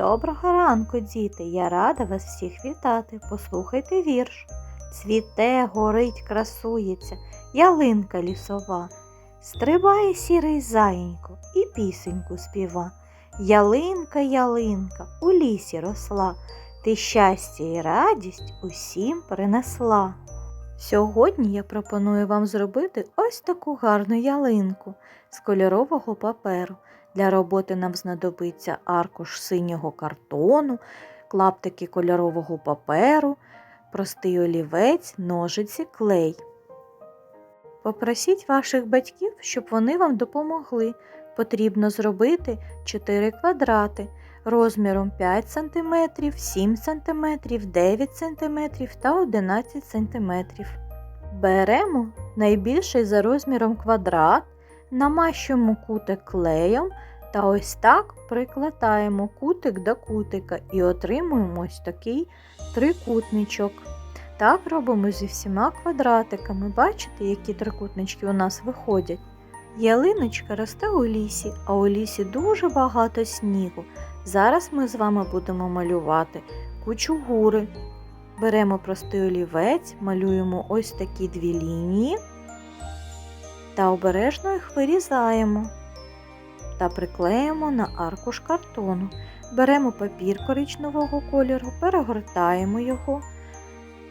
Доброго ранку, діти! Я рада вас всіх вітати. Послухайте вірш. Цвіте, горить, красується, ялинка лісова. Стрибає сірий заєнько і пісеньку співа. Ялинка, ялинка, у лісі росла, ти щастя і радість усім принесла. Сьогодні я пропоную вам зробити ось таку гарну ялинку з кольорового паперу. Для роботи нам знадобиться аркуш синього картону, клаптики кольорового паперу, простий олівець, ножиці, клей. Попросіть ваших батьків, щоб вони вам допомогли. Потрібно зробити 4 квадрати розміром 5 см, 7 см, 9 см та 11 см. Беремо найбільший за розміром квадрат, намащуємо кутик клеєм та ось так прикладаємо кутик до кутика і отримуємо ось такий трикутничок. Так робимо зі всіма квадратиками. Бачите, які трикутнички у нас виходять? Ялиночка росте у лісі, а у лісі дуже багато снігу. Зараз ми з вами будемо малювати кучугури. Беремо простий олівець, малюємо ось такі дві лінії та обережно їх вирізаємо та приклеїмо на аркуш картону. Беремо папір коричневого кольору, перегортаємо його,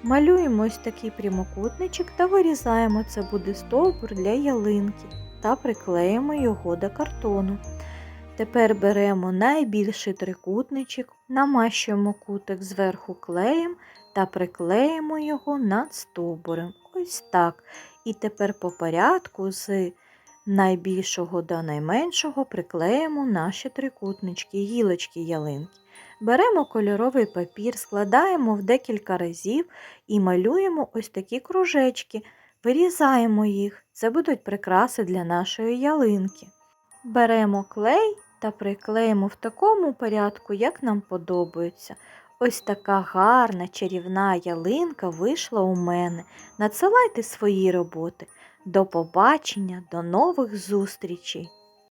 малюємо ось такий прямокутничок та вирізаємо. Це буде стовбур для ялинки та приклеїмо його до картону. Тепер беремо найбільший трикутничок, намащуємо кутик зверху клеєм та приклеїмо його над стовбурем. Ось так. І тепер по порядку з найбільшого до найменшого приклеїмо наші трикутнички, гілочки ялинки. Беремо кольоровий папір, складаємо в декілька разів і малюємо ось такі кружечки, вирізаємо їх. Це будуть прикраси для нашої ялинки. Беремо клей та приклеїмо в такому порядку, як нам подобається. Ось така гарна чарівна ялинка вийшла у мене. Надсилайте свої роботи. До побачення, до нових зустрічей!